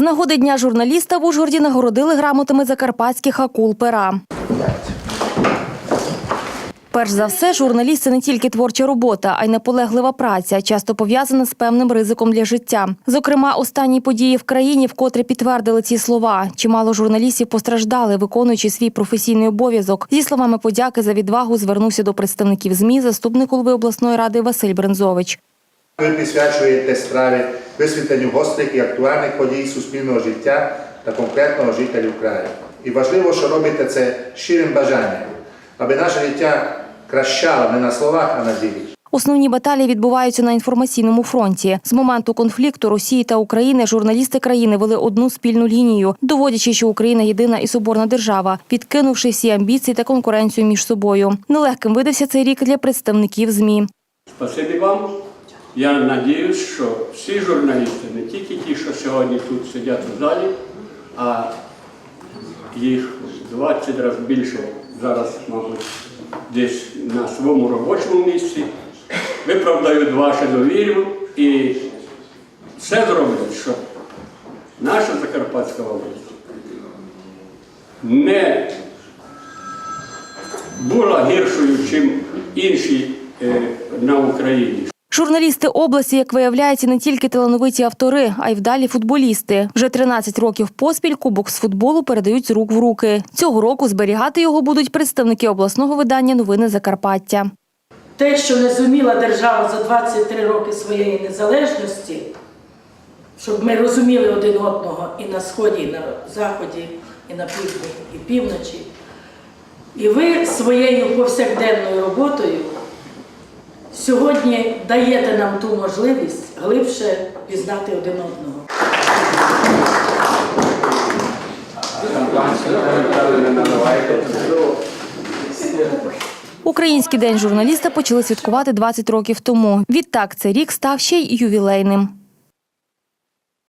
З нагоди дня журналіста в Ужгороді нагородили грамотами закарпатських акул пера. Перш за все, журналіст – це не тільки творча робота, а й наполеглива праця, часто пов'язана з певним ризиком для життя. Зокрема, останні події в країні вкотре підтвердили ці слова. Чимало журналістів постраждали, виконуючи свій професійний обов'язок. Зі словами подяки за відвагу звернувся до представників ЗМІ заступник голови обласної ради Василь Брензович. Ви присвячуєте справі висвітленню гострих і актуальних подій суспільного життя та конкретного жителів краю. І важливо, що робите це щирим бажанням, аби наше життя кращало не на словах, а на ділі. Основні баталії відбуваються на інформаційному фронті. З моменту конфлікту Росії та України журналісти країни вели одну спільну лінію, доводячи, що Україна єдина і соборна держава, відкинувши всі амбіції та конкуренцію між собою. Нелегким видався цей рік для представників змі. Спасибі вам. Я надіюсь, що всі журналісти, не тільки ті, що сьогодні тут сидять у залі, а їх 20 разів більше зараз, мабуть, десь на своєму робочому місці, виправдають вашу довіру і все зроблять, щоб наша Закарпатська область не була гіршою, ніж інші е, на Україні. Журналісти області, як виявляється, не тільки талановиті автори, а й вдалі футболісти. Вже 13 років поспіль кубок з футболу передають з рук в руки. Цього року зберігати його будуть представники обласного видання Новини Закарпаття. Те, що не зуміла держава за 23 роки своєї незалежності, щоб ми розуміли один одного і на сході, і на заході, і на півдні, і півночі. І ви своєю повсякденною роботою сьогодні даєте нам ту можливість глибше пізнати один одного. Український день журналіста почали святкувати 20 років тому. Відтак цей рік став ще й ювілейним.